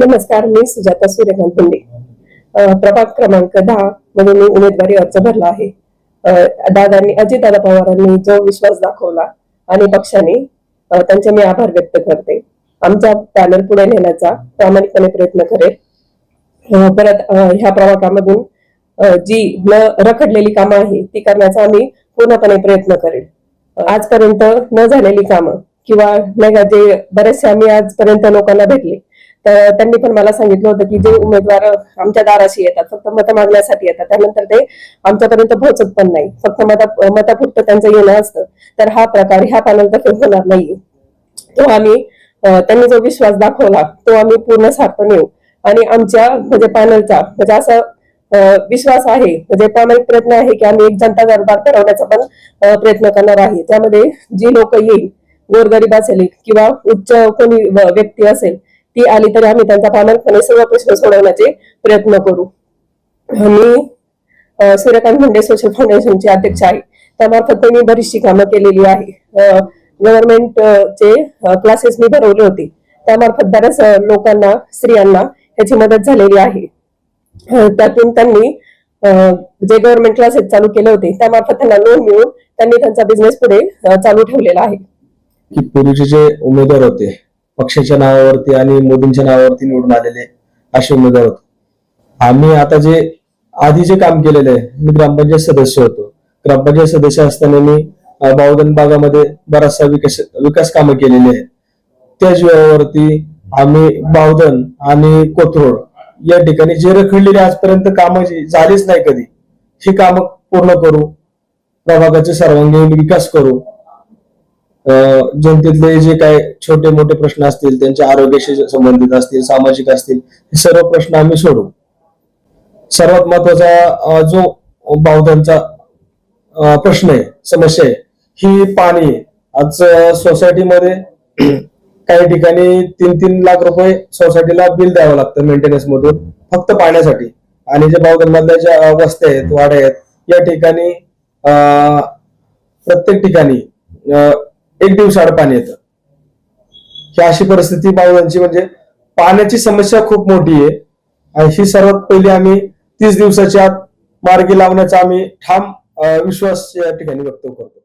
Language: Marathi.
नमस्कार मी सुजाता सूर्यकांत प्रभाग क्रमांक दहा म्हणून मी उमेदवारी अर्ज भरला आहे. दादांनी अजितदादा पवारांनी जो विश्वास दाखवला आणि पक्षाने त्यांचे मी आभार व्यक्त करते. आमचा पॅनल पुढे नेण्याचा प्रामाणिकपणे प्रयत्न करेल. परत ह्या प्रभागामधून जी न रखडलेली कामं आहे ती करण्याचा आम्ही पूर्णपणे प्रयत्न करेल. आजपर्यंत न झालेली कामं किंवा नाही का जे बरेचसे आम्ही आजपर्यंत लोकांना भेटले तर त्यांनी पण मला सांगितलं होतं की जे उमेदवार आमच्या दाराशी येतात फक्त मतं मागण्यासाठी येतात त्यानंतर ते आमच्यापर्यंत पोहोचत पण नाही. फक्त मता मतापुरतं त्यांचं येणं असतं. तर हा प्रकार ह्या पॅनलतर्फे होणार नाही तो आम्ही त्यांनी जो विश्वास दाखवला तो आम्ही पूर्ण सार्थ नेऊ आणि आमच्या म्हणजे पॅनलचा म्हणजे असा विश्वास आहे म्हणजे प्रामाणिक प्रयत्न आहे की आम्ही एक जनता दरबार ठरवण्याचा पण प्रयत्न करणार आहे. त्यामध्ये जी लोक येईल गोरगरीब असेल किंवा उच्च कोणी व्यक्ती असेल ती आली तरी आम्ही त्यांचा प्रामाणिकपणे सर्व प्रश्न सोडवण्याचे प्रयत्न करू. मी सूर्यकांत मुंडे सोशल फाउंडेशनचे अध्यक्ष आहे. त्यामार्फत मी बरीचशी कामं केलेली आहे. गव्हर्नमेंट चे क्लासेस मी भरवले होते. त्यामार्फत बऱ्याच लोकांना स्त्रियांना याची मदत झालेली आहे. त्यातून त्यांनी जे गव्हर्नमेंट क्लासेस चालू केले होते त्यामार्फत त्यांना लोन मिळून त्यांनी त्यांचा बिझनेस पुढे चालू ठेवलेला आहे. की पूर्वीचे जे उमेदवार होते पक्षाच्या नावावरती आणि मोदींच्या नावावरती निवडून आलेले असे उमेदवार होते. आम्ही आता जे आधी जे काम केलेलं आहे मी ग्रामपंचायत सदस्य होतो. ग्रामपंचायत सदस्य असताना मी बावधन भागामध्ये बराचसा विकास विकास कामं केलेली आहेत. त्याच वेळावरती आम्ही बावधन आणि कोथरूड या ठिकाणी जे रखडलेली आजपर्यंत कामं झालीच नाही कधी ही कामं पूर्ण करू प्रभागाचे सर्वांगीण विकास करू जनतेतले जे काय छोटे मोठे प्रश्न असतील त्यांच्या आरोग्याशी संबंधित असतील सामाजिक असतील हे सर्व प्रश्न आम्ही सोडू सर्वात महत्त्वाचा जो बावधनचा प्रश्न आहे समस्या आहे ही पाणी आज सोसायटीमध्ये काही ठिकाणी तीन तीन लाख रुपये सोसायटीला बिल द्यावं लागतं मेंटेनन्स मधून फक्त पाण्यासाठी. आणि जे बावधनमधल्या ज्या वस्त्या आहेत वाड्या आहेत या ठिकाणी प्रत्येक ठिकाणी अं, एक दिवसाआड पाणी येतं. ही अशी परिस्थिती बावळांची म्हणजे पाण्याची समस्या खूप मोठी आहे. आणि ही सर्वात पहिली आम्ही तीस दिवसाच्या आत मार्गी लावण्याचा आम्ही ठाम विश्वास या ठिकाणी व्यक्त करतो.